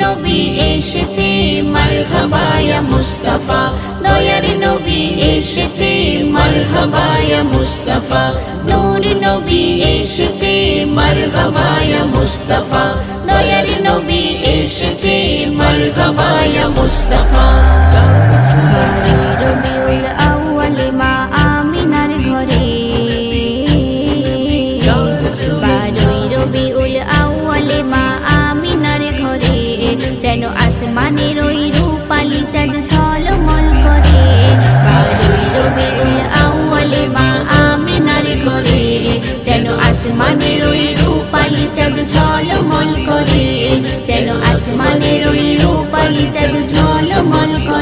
নবী এসেছে, মারহাবায়া মুস্তাফা। দয়ার নবী এসেছে, মারহাবায়া মুস্তাফা। নূর নবী এসেছে, মারহাবায়া মুস্তাফা। দয়ার নবী এসেছে, মারহাবায়া মুস্তাফা। আসমানের ওই রূপালি চাঁদ ঝলমল করে বারোই রবিউল আউয়ালে মা আমিনার ঘরে যেন আসমানের ওই রূপালি চাঁদ ঝলমল করে যেন আসমানের ওই রূপালি চাঁদ ঝলমল করে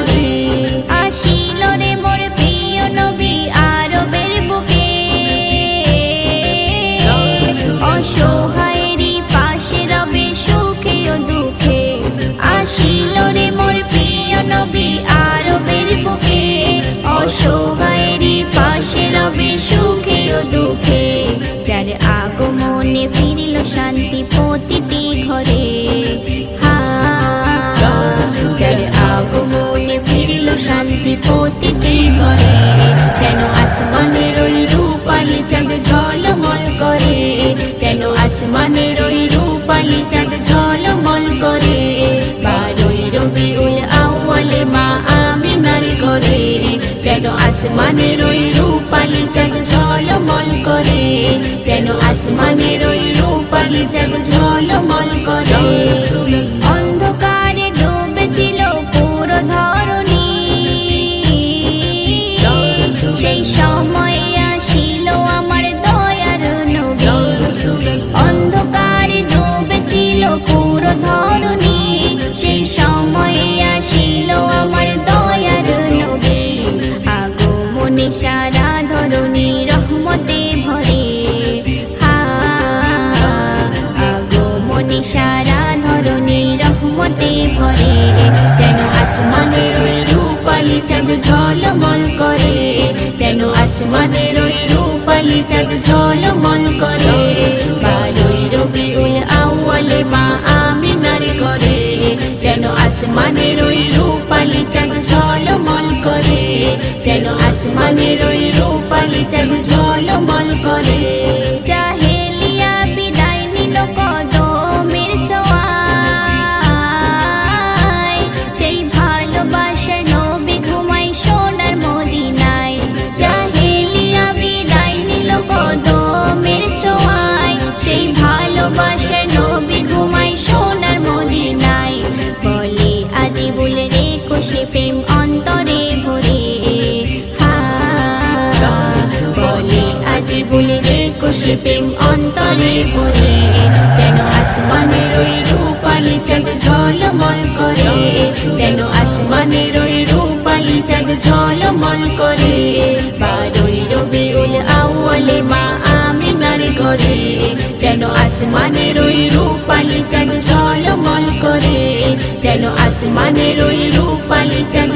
যার আগমনে ফিরিল শান্তি প্রতিটি ঘরে যেন আসমানের ওই রূপালি চাঁদ ঝলমল করে। যেন আসমানের ওই রূপালি চাঁদ ঝলমল করে। বারোই রবি রবিউল আউয়ালে মা আমিনার ঘরে। যেন আসমানের ওই রূপালি চাঁদ ঝলমল করে। যেন আসমানের ওই রূপালি চাঁদ ধরণী, সেই সময় আসিল আমার দয়ার নবী। আগমনে সারা ধরণী রহমতে ভরে। আগমনে সারা ধরণী রহমতে ভরে। যেন আসমানের রূপালি চাঁদ ঝলমল করে। যেন আসমানের রূপালি চাঁদ রূপালি চাঁদ বলে আজি বলে রে কোষে প্রেম অন্তরে ভরে। যেন আসমানের ওই রূপালি চাঁদ ঝলমল করে। যেন আসমানের ওই রূপালি চাঁদ ঝলমল করে। বারোই রবিউল আউয়ালে মা আমিনার ঘরে। যেন আসমানের ওই রূপালি চাঁদ ঝলমল করে। যেন আসমানের ওই রূপালি চাঁদ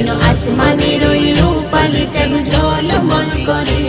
যেন আসমানের ওই রূপালি চাঁদ ঝলমল করে